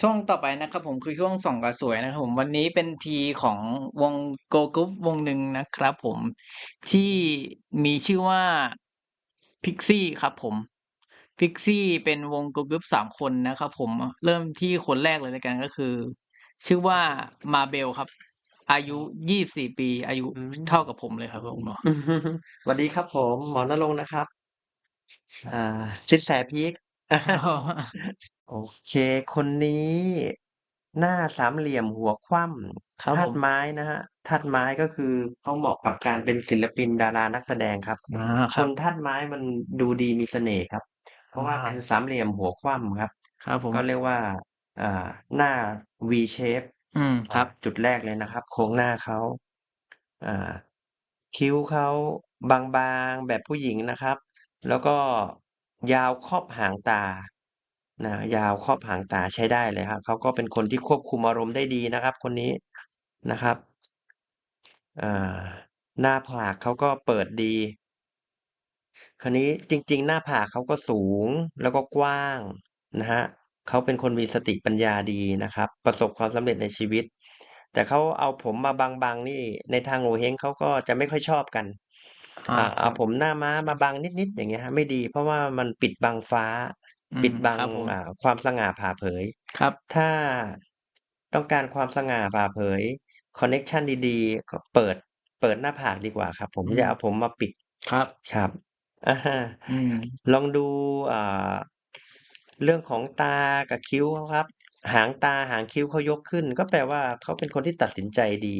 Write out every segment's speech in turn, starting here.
ช่วงต่อไปนะครับผมคือช่วงส่องกระสวยนะครับผมวันนี้เป็นทีของวงเกิร์ลกรุ๊ปวงหนึ่งนะครับผมที่มีชื่อว่า Pixie ครับผม Pixie เป็นวงเกิร์ลกรุ๊ป3คนนะครับผมเริ่มที่คนแรกเลยแล้วกันก็คือ ชื่อว่า Mabel ครับ อายุ24ปี อายุอืมเท่ากับผมเลยครับผมเนาะสวัสดีครับผม หมอนรงค์นะครับ อ่าสินแสพีก อ๋อ โอเค คนนี้หน้าสามเหลี่ยมหัวคว่ำครับธาผตุม ไม้นะครับธาตุไม้ก็คือเขาเหมาะกับการเป็นศิลปินดารานักแสดงครับอาคครับนธาตุไม้มันดูดีมีเสน่ห์ครับ เพราะว่าอาเป็นสามเหลี่ยมหัวคว่ำครับ ครับผม ก็เรียกว่าอ่าหน้า V shape อืม คอ่ารับ จุดแรกเลยนะครับ โครงหน้าเขาอ่าคิ้วเขาบางๆแบบผู้หญิงนะครับ แล้วก็ ยาวครอบหางตา นะ ยาวครอบหางตาใช้ได้เลยครับ เขาก็เป็นคนที่ควบคุมอารมณ์ได้ดีนะครับ คนนี้นะครับ อ่า หน้าผากเขาก็เปิดดี คราวนี้จริง ๆ หน้าผากเขาก็สูงแล้วก็กว้างนะครับเขาเป็นคนมีสติปัญญาดีนะครับ ประสบความสำเร็จในชีวิต แต่เขาเอาผมมาบังๆนี่ในทางโงเห้งเขาก็จะไม่ค่อยชอบกัน อาอ่าคเอรัาบผมหน้าม้ามาบังนิด ๆ อย่างเงี้ยครับไม่ดี เพราะว่ามันปิดบังฟ้า อืปิม ดบัคงรับผม อ่าความสง่าผ่าเผย ครับ ถ้าต้องการความสง่าผ่าเผยคอนเน็กชันดี ๆ ก็เปิด เปิดหน้าผากดีกว่าครับผม อือย่าม เอาผมมาปิด ครับ ครับ อา อืม ลองดู อ่า เรื่องของตากับคิ้วเขาครับ หางตาหางคิ้วเขายกขึ้น ก็แปลว่าเขาเป็นคนที่ตัดสินใจดี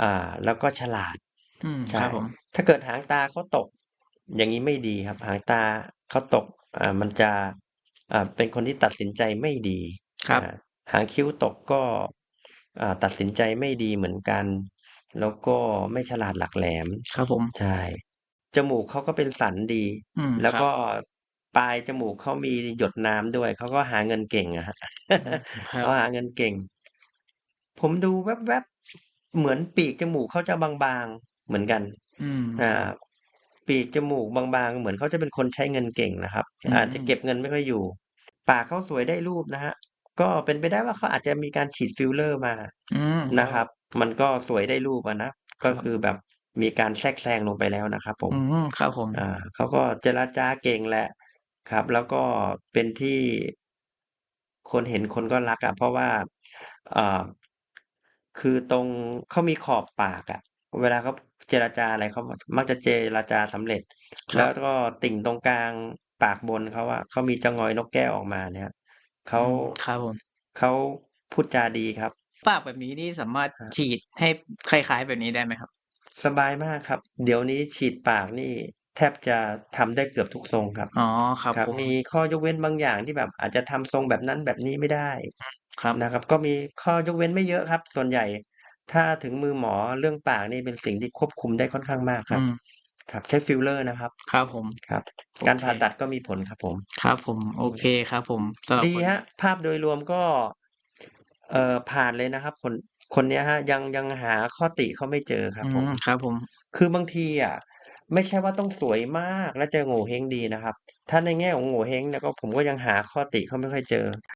อ่า แล้วก็ฉลาด อืม ใช่ ครับผม ถ้าเกิดหางตาเขาตก อย่างงี้ไม่ดีครับ หางตาเขาตก อ่า มันจะ อ่า เป็นคนที่ตัดสินใจไม่ดีครับ อ่าหางคิ้วตกก็ อ่า ตัดสินใจไม่ดีเหมือนกัน แล้วก็ไม่ฉลาดหลักแหลม ครับผม ใช่ จมูกเขาก็เป็นสันดี อืม แล้วครับ ก็ปลายจมูกเขามีหยดน้ำด้วย เขาก็หาเงินเก่งอะครับอืม ค รัเขาบ หาเงินเก่ง ผมดูแวบๆ เหมือนปีกจมูกเขาจะบางๆ เหมือนกันอืมอ่าปีกจมูกบางๆ เหมือนเขาจะเป็นคนใช้เงินเก่งนะครับอือาจจะเก็บมเงินไม่ค่อยอยู่ ปากเขาสวยได้รูปนะครับก็เป็นไปได้ว่าเขาอาจจะมีการฉีดฟิลเลอร์มาอืมคนรัะบครับ มันก็สวยได้รูปอะนะคก็รับคือแบบมีการแทรกแซงลงไปแล้วนะครับผอืมมครับผมอ่าเขาก็เจรจาเก่งแหละครับ แล้วก็เป็นที่คนเห็นคนก็รักอะเพราะว่าอ่าคือตรงเขามีขอบปากอะเวลาเขา เจรจาอะไรเขามักจะเจรจาสำเร็จคแล้รัวบก็ติ่งตรงกลางปากบนเขาอะเขามีจะงอยนกแก้วออกมาเนี่ยเขอืาม ครับผม เขาพูดจาดีครับ ปากแบบนี้นี่สามารถครับฉีดให้คล้ายๆแบบนี้ได้ไหมครับ?สบายมากครับ เดี๋ยวนี้ฉีดปากนี่แทบจะทำได้เกือบทุกทรงครับ อ๋อ ครับครับ ผม มีข้อยกเว้นบางอย่างที่แบบอาจจะทำทรงแบบนั้นแบบนี้ไม่ได้อืมครับ นะครับ ก็มีข้อยกเว้นไม่เยอะครับ ส่วนใหญ่ ถ้าถึงมือหมอเรื่องปากนี่เป็นสิ่งที่ควบคุมได้ค่อนข้างมากคอืรับ ม ครับ ใช้ฟิลเลอร์นะครับ ครับผม ครับ โอการเค ผ่าตัดก็มีผลครับผม ครับผม โอเคครับผมสำหรับดีคนครับภาพโดยรวมก็ เอ่อ ผ่านเลยนะครับ คน คนเนี้ยครับ ยัง ยังหาข้อติเขาไม่เจอครัอืบผม ม ครับผม คือบางทีอะไม่ใช่ว่าต้องสวยมากแล้วจะโง่เห้งดีนะครับ ถ้าในแง่ของโง่เห้งเนี่ยก็ ผมก็ยังหาข้อติเขาไม่ค่อยเจอ